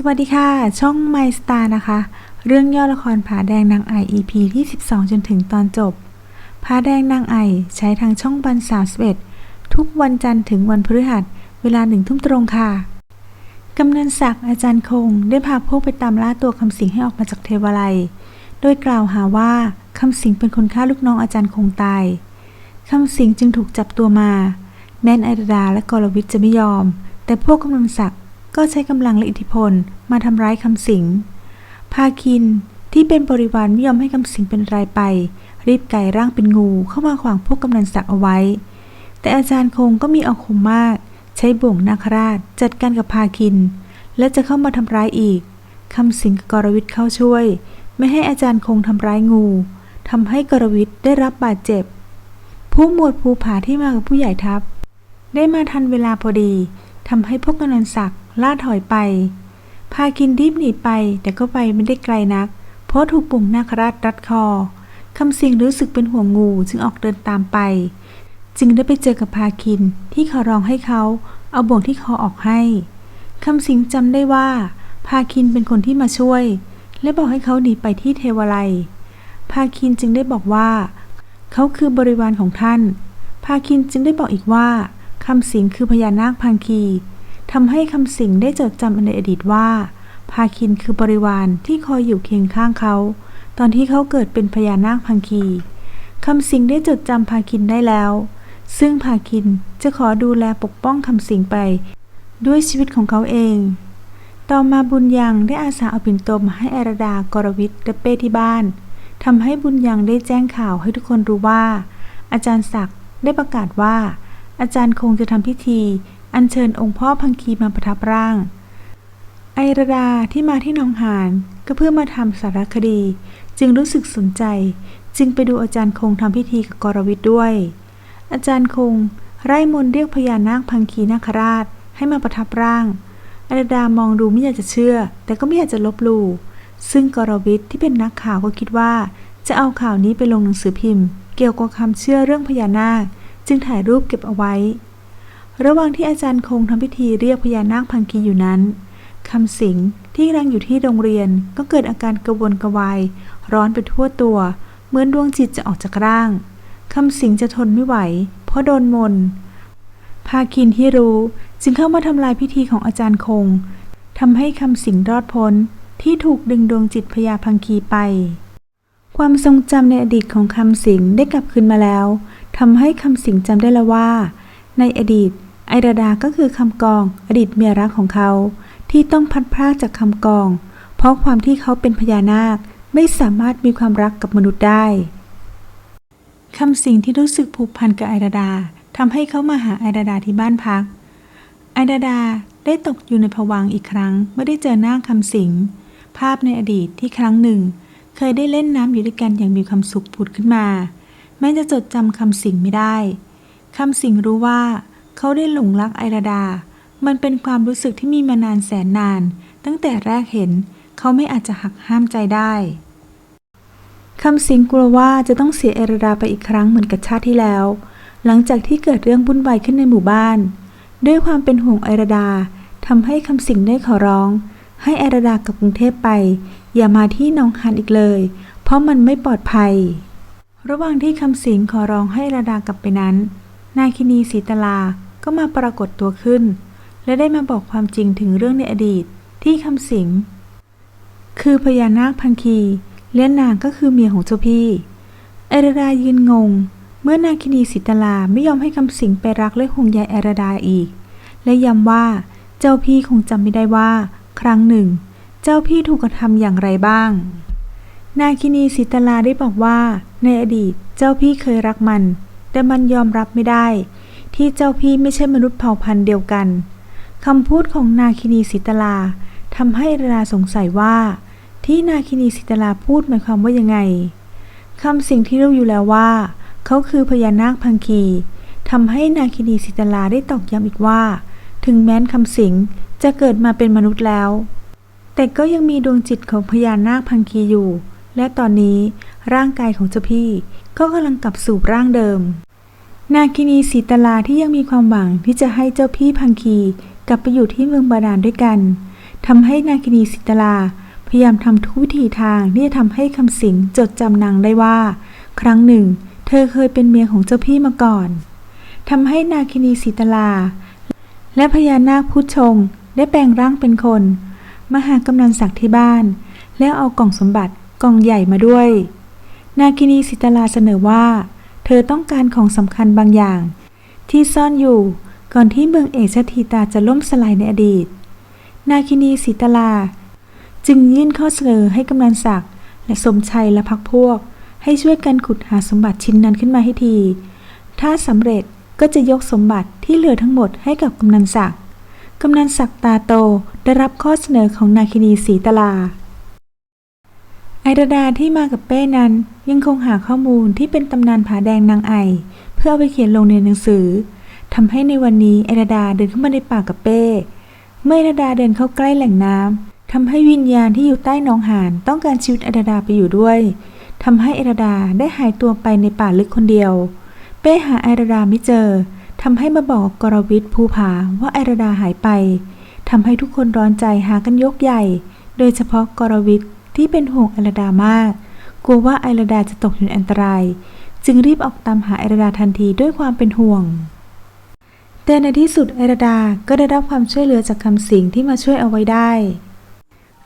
สวัสดีค่ะ ช่อง My Star นะคะ เรื่องย่อละครผาแดงนางไอ EP ที่ 12 จนถึงตอนจบผาแดงนางไอใช้ทางช่องบันสาสเวทุกวันจันทร์ถึงวันพฤหัส เวลาหนึ่งทุ่มตรงค่ะกำนันศักดิ์อาจารย์คง ได้พาพวกไปตามล่าตัวคำสิงให้ออกมาจากเทวาลัย โดยกล่าวหาว่าคำสิงเป็นคนฆ่าลูกน้องอาจารย์คงตายคำสิงจึงถูกจับตัวมา แม้นไอรดาและกรวิทย์จะไม่ยอม แต่พวกกำนันศักดิ์ ก็ใช้กำลังและอิทธิพลมาทำร้ายคำสิงภาคินที่เป็นบริวารไม่ยอมให้คำสิงเป็นรายไป รีบไก่ร่างเป็นงูเข้ามาขวางพวกกำนันศักดิ์เอาไว้ แต่อาจารย์คงก็มีอาคมมาก ใช้บ่วงนาคราชจัดการกับภาคิน และจะเข้ามาทำร้ายอีกคำสิงกับกรวิทย์เข้าช่วย ไม่ให้อาจารย์คงทำร้ายงูทำให้กรวิทย์ได้รับบาดเจ็บ ผู้หมวดภูผาที่มากับผู้ใหญ่ทัพ ได้มาทันเวลาพอดีทำให้พวกกำนันศักดิ์ ล่าถอยไป พาคินรีบหนีไปแต่ก็ไปไม่ได้ไกลนัก เพราะถูกปุ่งนาคราชรัดคอคำสิงรู้สึกเป็นห่วงงูจึงออกเดินตามไป จึงได้ไปเจอกับพาคินที่ขอร้องให้เขาเอาบ่วงที่คอออกให้คำสิงจำได้ว่าพาคินเป็นคนที่มาช่วย และบอกให้เขาหนีไปที่เทวาลัยพาคินจึงได้บอกว่า เขาคือบริวารของท่าน พาคินจึงได้บอกอีกว่าคำสิงคือพญานาคพังคี ทำให้คำสิงได้จดจำในอดีตว่า พาคินคือบริวารที่คอยอยู่เคียงข้างเขา ตอนที่เขาเกิดเป็นพญานาคพังคีคำสิงได้จดจำพาคินได้แล้ว ซึ่งพาคินจะขอดูแลปกป้องคำสิงไป ด้วยชีวิตของเขาเอง ต่อมาบุญยังได้อาสาเอาปิ่นโตมาให้อรดากรวิทย์และเป้ที่บ้านทำให้บุญยังได้แจ้งข่าวให้ทุกคนรู้ว่า อาจารย์ศักดิ์ได้ประกาศว่า อาจารย์คงจะทำพิธี อัญเชิญองค์พ่อพังคีมาประทับร่าง ไอรดาที่มาที่หนองหานก็เพื่อมาทำสารคดี จึงรู้สึกสนใจ จึงไปดูอาจารย์คงทำพิธีกับกรวิทย์ด้วย อาจารย์คง ไร่มนเรียกพญานาคพังคีนาคราชให้มาประทับร่างไอรดามองดูไม่อยากจะเชื่อ แต่ก็ไม่อยากจะลบหลู่ซึ่งกรวิทย์ที่เป็นนักข่าวก็คิดว่า จะเอาข่าวนี้ไปลงหนังสือพิมพ์ เกี่ยวกับคำเชื่อเรื่องพญานาค จึงถ่ายรูปเก็บเอาไว้ ระหว่างที่อาจารย์คงทำพิธีเรียกพญานาคพังคีอยู่นั้นคำสิงที่กำลังอยู่ที่โรงเรียนก็เกิดอาการกระวนกระวาย ร้อนไปทั่วตัว เหมือนดวงจิตจะออกจากร่างคำสิงจะทนไม่ไหว เพราะโดนมน พาคินที่รู้จึงเข้ามาทำลายพิธีของอาจารย์คงทำให้คำสิงรอดพ้นที่ถูกดึงดวงจิตพญาพังคีไป ความทรงจำในอดีตของคำสิงได้กลับคืนมาแล้วทำให้คำสิงจำได้แล้วว่า ในอดีต ไอราดาก็คือคำกอง อดีตเมียรักของเขา ที่ต้องพัดพรากจากคำกอง เพราะความที่เขาเป็นพญานาคไม่สามารถมีความรักกับมนุษย์ได้คำสิงที่รู้สึกผูกพันกับไอราดาทำให้เขามาหาไอราดาที่บ้านพัก ไอราดาได้ตกอยู่ในผวังอีกครั้งเมื่อได้เจอหน้าคำสิง ภาพในอดีตที่ครั้งหนึ่ง เคยได้เล่นน้ำอยู่ด้วยกันอย่างมีความสุขผุดขึ้นมา แม้จะจดจำคำสิงไม่ได้ คำสิงรู้ว่า เขาได้หลงรักไอราดา มันเป็นความรู้สึกที่มีมานานแสนนาน ตั้งแต่แรกเห็น เขาไม่อาจจะหักห้ามใจได้คำสิงกลัวว่าจะต้องเสียไอราดาไปอีกครั้งเหมือนกับชาติที่แล้ว หลังจากที่เกิดเรื่องวุ่นวายขึ้นในหมู่บ้าน ด้วยความเป็นห่วงไอราดาทำให้คำสิงได้ขอร้อง ให้ไอราดากลับกรุงเทพไป อย่ามาที่หนองฮันอีกเลย เพราะมันไม่ปลอดภัย ระหว่างที่คำสิงขอร้องให้ไอราดากลับไปนั้นนาคินีสีตลา ก็มาปรากฏตัวขึ้น และได้มาบอกความจริงถึงเรื่องในอดีตที่คำสิง คือพญานาคพังคีเลี้ยนางก็คือเมียของเจ้าพี่ไอรดายืนงง เมื่อนางคินีสิตลาไม่ยอมให้คำสิงไปรักและห่วงใยไอรดาอีก และย้ำว่าเจ้าพี่คงจำไม่ได้ว่า ครั้งหนึ่ง เจ้าพี่ถูกกระทำอย่างไรบ้าง นางคินีสิตลาได้บอกว่า ในอดีตเจ้าพี่เคยรักมัน แต่มันยอมรับไม่ได้ ที่เจ้าพี่ไม่ใช่มนุษย์เผ่าพันธุ์เดียวกันคำพูดของนาคินีสิตลาทำให้ราดาสงสัยว่า ที่นาคินีสิตลาพูดหมายความว่ายังไงคำสิ่งที่รู้อยู่แล้วว่า เขาคือพญานาคพังคีทำให้นาคินีสิตลาได้ตอกย้ำอีกว่า ถึงแม้นคำสิงจะเกิดมาเป็นมนุษย์แล้ว แต่ก็ยังมีดวงจิตของพญานาคพังคีอยู่ และตอนนี้ร่างกายของเจ้าพี่ก็กำลังกลับสู่ร่างเดิม นาคินีสีตลาที่ยังมีความหวังที่จะให้เจ้าพี่พังคีกลับไปอยู่ที่เมืองบาดาลด้วยกันทำให้นาคินีสิตลา พยายามทำทุกวิถีทางที่จะทำให้คำสิงจดจำนางได้ว่า ครั้งหนึ่ง เธอเคยเป็นเมียของเจ้าพี่มาก่อนทำให้นาคินีสิตลา และพญานาคผู้ชงได้แปลงร่างเป็นคน มาหากำนันศักดิ์ที่บ้าน แล้วเอากล่องสมบัติกล่องใหญ่มาด้วย นาคินีสิตลาเสนอว่า เธอต้องการของสำคัญบางอย่าง ที่ซ่อนอยู่ก่อนที่เมืองเอกชทีตาจะล่มสลายในอดีต นาคินีสิตลา จึงยื่นข้อเสนอให้กำนันศักดิ์และสมชัยและพักพวก ให้ช่วยกันขุดหาสมบัติชิ้นนั้นขึ้นมาให้ที ถ้าสำเร็จก็จะยกสมบัติที่เหลือทั้งหมดให้กับกำนันศักดิ์กำนันศักดิ์ตาโตได้รับข้อเสนอของนาคินีสีตลา ไอราดาที่มากับเป้นั้นยังคงหาข้อมูลที่เป็นตำนานผาแดงนางไอ เพื่อเอาไปเขียนลงในหนังสือทำให้ในวันนี้ไอราดาเดินเข้ามาในป่ากับเป้ เมื่อไอราดาเดินเข้าใกล้แหล่งน้ำทำให้วิญญาณที่อยู่ใต้หนองหานต้องการชีวิตไอราดาไปอยู่ด้วยทำให้ไอราดาได้หายตัวไปในป่าลึกคนเดียว เป้หาไอราดาไม่เจอทำให้มาบอกกรวิทย์ภูผาว่าไอราดาหายไปทำให้ทุกคนร้อนใจหากันยกใหญ่ โดยเฉพาะกรวิทย์ ที่เป็นห่วงไอรดามาก กลัวว่าไอรดาจะตกอยู่ในอันตราย จึงรีบออกตามหาไอรดาทันทีด้วยความเป็นห่วง แต่ในที่สุดไอรดาก็ได้รับความช่วยเหลือจากคำสิงที่มาช่วยเอาไว้ได้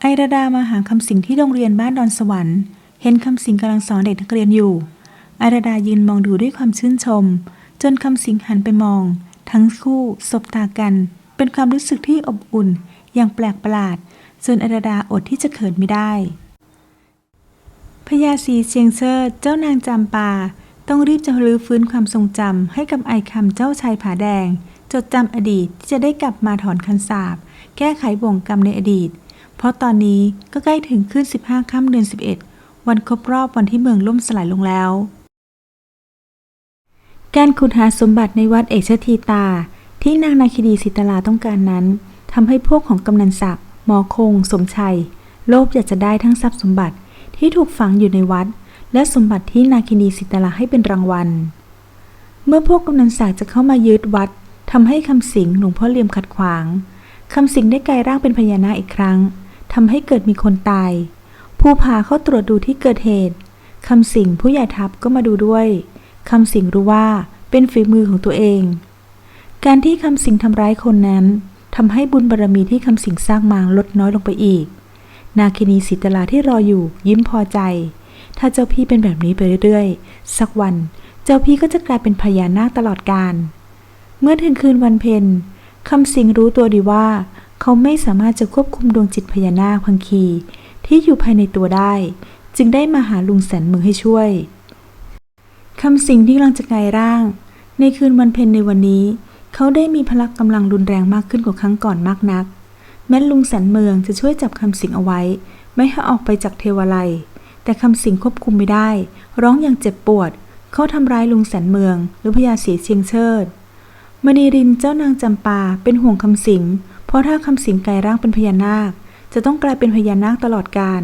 ไอรดามาหาคำสิงที่โรงเรียนบ้านดอนสวรรค์ เห็นคำสิงกำลังสอนเด็กนักเรียนอยู่ ไอรดายืนมองดูด้วยความชื่นชม จนคำสิงหันไปมอง ทั้งคู่สบตากัน เป็นความรู้สึกที่อบอุ่นอย่างแปลกประหลาด จนอราดาอดที่จะเขินไม่ได้พญาสีเชียงเชิดเจ้านางจำปา ต้องรีบจะรื้อฟื้นความทรงจำให้กับไอคำเจ้าชายผาแดง จดจำอดีตที่จะได้กลับมาถอนคันสาบ แก้ไขบ่วงกรรมในอดีต เพราะตอนนี้ก็ใกล้ถึงขึ้น 15ค่ำเดือน 11 วันครบรอบวันที่เมืองล่มสลายลงแล้ว การขุดหาสมบัติในวัดเอกชทีตา ที่นางนาคิดีสิตลาต้องการนั้นทำให้พวกของกำนันศักดิ์ หมอคง สมชัย โลภอยากจะได้ทั้งทรัพย์สมบัติที่ถูกฝังอยู่ในวัด และสมบัติที่นาคินีสิตลาให้เป็นรางวัล เมื่อพวกกำนันศักดิ์จะเข้ามายึดวัดทำให้คำสิงหลวงพ่อเลียมขัดขวางคำสิงได้กลายร่างเป็นพญานาคอีกครั้งทำให้เกิดมีคนตาย ผู้พาเข้าตรวจดูที่เกิดเหตุคำสิงผู้ใหญ่ทัพก็มาดูด้วยคำสิงรู้ว่าเป็นฝีมือของตัวเอง การที่คำสิงทำร้ายคนนั้น ทำให้บุญบารรมีที่คำสิงสร้างมาลดน้อยลงไปอีก นาคินีสิตลาที่รออยู่ ยิ้มพอใจ ถ้าเจ้าพี่เป็นแบบนี้ไปเรื่อยๆ สักวัน เจ้าพี่ก็จะกลายเป็นพญานาคตลอดกาลเมื่อถึงคืนวันเพ็ญคำสิงรู้ตัวดีว่า เขาไม่สามารถจะควบคุมดวงจิตพญานาคพังคีที่อยู่ภายในตัวได้ จึงได้มาหาลุงแสนมือให้ช่วยคำสิงที่กำลังจะกลายร่าง ในคืนวันเพ็ญในวันนี้ เขาได้มีพลังกำลังรุนแรงมากขึ้นกว่าครั้งก่อนมากนัก แม้ลุงแสนเมืองจะช่วยจับคำสิงเอาไว้ ไม่ให้ออกไปจากเทวาลัย แต่คำสิงควบคุมไม่ได้ ร้องอย่างเจ็บปวด เขาทำร้ายลุงแสนเมือง หรือพญาเสียเชียงเชิดมณีรินเจ้านางจำปาเป็นห่วงคำสิง เพราะถ้าคำสิงกลายร่างเป็นพญานาค จะต้องกลายเป็นพญานาคตลอดกาล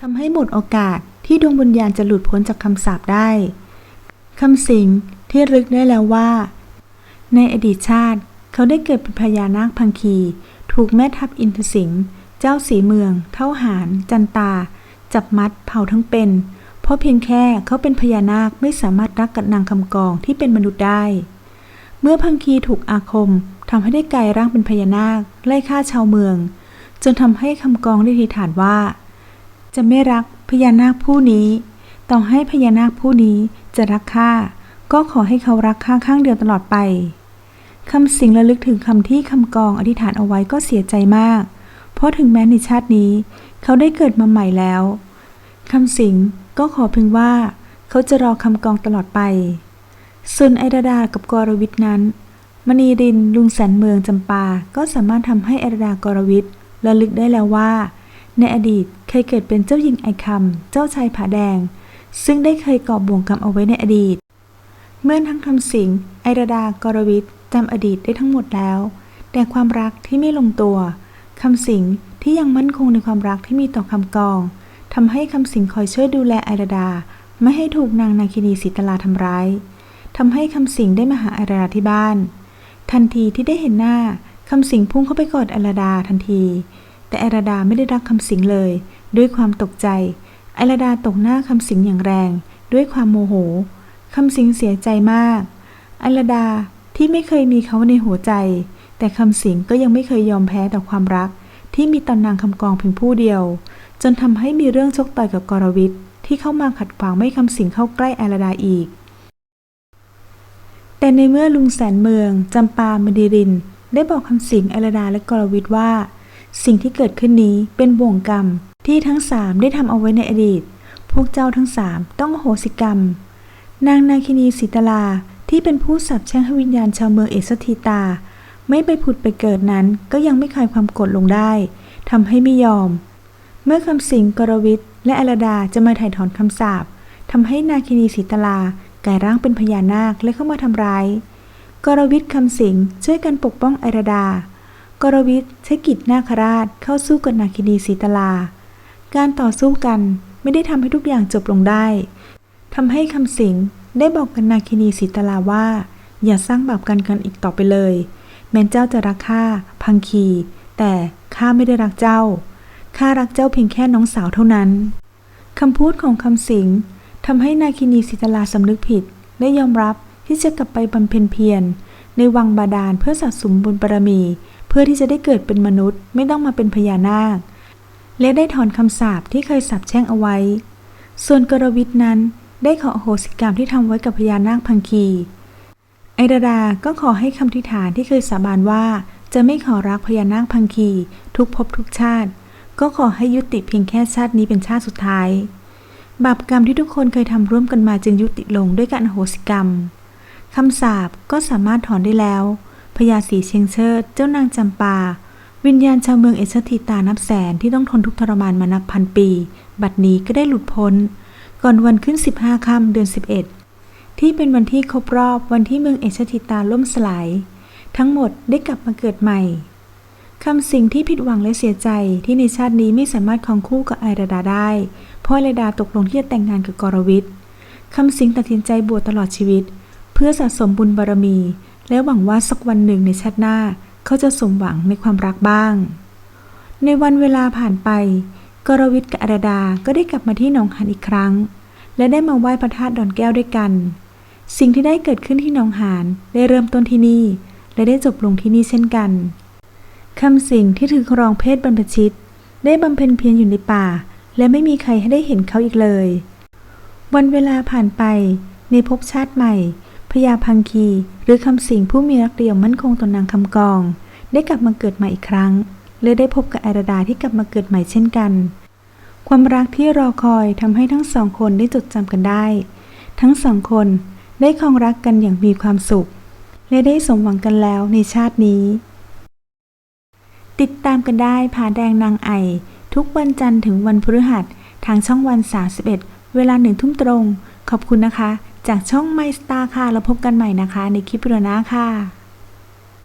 ทำให้หมดโอกาสที่ดวงวิญญาณจะหลุดพ้นจากคำสาปได้ คำสิงที่รึกได้แล้วว่า ในอดีตชาติ เขาได้เกิดเป็นพญานาคพังคี ถูกแม่ทัพอินทสิงห์เจ้าสีเมือง เท่าหารจันตา จับมัดเผาทั้งเป็น เพราะเพียงแค่เขาเป็นพญานาคไม่สามารถรักกับนางคำกองที่เป็นมนุษย์ได้ เมื่อพังคีถูกอาคมทำให้ได้กลายร่างเป็นพญานาคไล่ฆ่าชาวเมือง จนทำให้คำกองได้ทีฐานว่า จะไม่รักพญานาคผู้นี้ ต่อให้พญานาคผู้นี้จะรักข้าก็ขอให้เขารักข้าข้างเดียวตลอดไป คำสิงระลึกถึงคำที่คำกองอธิษฐานเอาไว้ก็เสียใจมาก เพราะถึงแม้ในชาตินี้ เขาได้เกิดมาใหม่แล้วคำสิงก็ขอเพียงว่า เขาจะรอคำกองตลอดไปส่วนไอราดากับกรวิทนั้น มณีรินลุงแสนเมืองจำปา ก็สามารถทำให้ไอราดากรวิทระลึกได้แล้วว่า ในอดีตเคยเกิดเป็นเจ้าหญิงไอคำเจ้าชายผาแดง ซึ่งได้เคยก่อบ่วงกรรมเอาไว้ในอดีต เมื่อทั้งคำสิงไอราดากรวิท จำอดีตได้ทั้งหมดแล้ว แต่ความรักที่ไม่ลงตัวคำสิงที่ยังมั่นคงในความรักที่มีต่อคำกองทำให้คำสิงคอยช่วยดูแลไอรดา ไม่ให้ถูกนางนาคินีสีตลาทำร้ายทำให้คำสิงได้มาหาไอรดาที่บ้าน ทันทีที่ได้เห็นหน้าคำสิงพุ่งเข้าไปกอดอลดาทันที แต่อลดาไม่ได้รักคำสิงเลย ด้วยความตกใจอลดาตกหน้าคำสิงอย่างแรง ด้วยความโมโหคำสิงเสียใจมากอลดา ที่ไม่เคยมีเขาในหัวใจ แต่คำสิงก็ยังไม่เคยยอมแพ้ต่อความรัก ที่มีตอนนางคำกองเพียงผู้เดียว จนทำให้มีเรื่องชกต่อยกับกรวิทย์ที่เข้ามาขัดขวางไม่ให้คำสิงเข้าใกล้อลดาอีก แต่ในเมื่อลุงแสนเมืองจำปามณีริน ได้บอกคำสิงอลดาและกรวิทย์ว่า สิ่งที่เกิดขึ้นนี้เป็นบ่วงกรรมที่ทั้งสามได้ทำเอาไว้ในอดีต พวกเจ้าทั้งสามต้องโหสิกรรม นางนาคินีสีตลา ที่เป็นผู้สับแช่งให้วิญญาณชาวเมืองเอสทีตา ไม่ไปผุดไปเกิดนั้นก็ยังไม่คลายความกรธลงได้ทำให้ไม่ยอม เมื่อคำสิงกรวิทย์และอลดาจะมาถ่ายถอนคำสาปทำให้นาคินีสีตลากลายร่างเป็นพญานาคและเข้ามาทำร้าย กรวิทย์คำสิงช่วยกันปกป้องอลดา กรวิทย์ใช้กิจนาคราชเข้าสู้กับนาคินีสีตลา การต่อสู้กันไม่ได้ทำให้ทุกอย่างจบลงได้ทำให้คำสิง ได้บอกกับนาคินีสีตลาว่า อย่าสร้างบาปกันกันอีกต่อไปเลย แม้เจ้าจะรักข้าพังคี แต่ข้าไม่ได้รักเจ้าข้ารักเจ้าเพียงแค่น้องสาวเท่านั้นคำพูดของคำสิงทำให้นาคินีสิตลาสำนึกผิด และยอมรับที่จะกลับไปบำเพ็ญเพียรในวังบาดาลเพื่อสะสมบุญบารมี เพื่อที่จะได้เกิดเป็นมนุษย์ ไม่ต้องมาเป็นพญานาค และได้ถอนคำสาปที่เคยสาปแช่งเอาไว้ ส่วนกรวิทนั้น ได้ขออโหสิกรรมที่ทำไว้กับพญานาคพังคีไอดาดาก็ขอให้คำทิฐานที่เคยสาบานว่า จะไม่ขอรักพญานาคพังคีทุกภพทุกชาติ ก็ขอให้ยุติเพียงแค่ชาตินี้เป็นชาติสุดท้าย บาปกรรมที่ทุกคนเคยทำร่วมกันมาจึงยุติลงด้วยการอโหสิกรรมคำสาปก็สามารถถอนได้แล้วพญาสีเชียงเชิด เจ้านางจำปา วิญญาณชาวเมืองเอชทีตานับแสนที่ต้องทนทุกข์ทรมานมานับพันปี บัดนี้ก็ได้หลุดพ้น ก่อนวันขึ้น 15ค่ำเดือน 11 ที่เป็นวันที่ครบรอบวันที่เมืองเอชทิตาล่มสลาย ทั้งหมดได้กลับมาเกิดใหม่คำสิ่งที่ผิดหวังและเสียใจที่ในชาตินี้ไม่สามารถคองคู่กับไอราดาได้ เพราะไอราดาตกลงที่จะแต่งงานกับกรวิทย์คำสิ่งตัดสินใจบวชตลอดชีวิต เพื่อสะสมบุญบารมี และหวังว่าสักวันหนึ่งในชาติหน้า เขาจะสมหวังในความรักบ้าง ในวันเวลาผ่านไป กรวิทย์กับอรดาก็ได้กลับมาที่หนองหันอีกครั้ง และได้มาไหว้พระธาตุดอนแก้วด้วยกัน สิ่งที่ได้เกิดขึ้นที่หนองหานได้เริ่มต้นที่นี่ และได้จบลงที่นี่เช่นกันคำสิ่งที่ถือครองเพศบรรพชิต ได้บำเพ็ญเพียรอยู่ในป่า และไม่มีใครให้ได้เห็นเขาอีกเลย วันเวลาผ่านไปในภพชาติใหม่พญาพังคี หรือคำสิงผู้มีรักเดียวมั่นคงต่อนางคำกอง ได้กลับมาเกิดใหม่อีกครั้งและได้พบกับไอราดาที่กลับมาเกิดใหม่เช่นกัน ความรักที่รอคอยทำให้ทั้งสองคนได้จดจำกันได้ ทั้งสองคนได้ครองรักกันอย่างมีความสุข และได้สมหวังกันแล้วในชาตินี้ ติดตามกันได้ผาแดงนางไอ ทุกวันจันทร์ถึงวันพฤหัสทางช่องวัน 31 เวลาหนึ่งทุ่มตรง ขอบคุณนะคะ จากช่องไมสตาร์ค่ะ แล้วพบกันใหม่นะคะ ในคลิปเรือหน้าค่ะ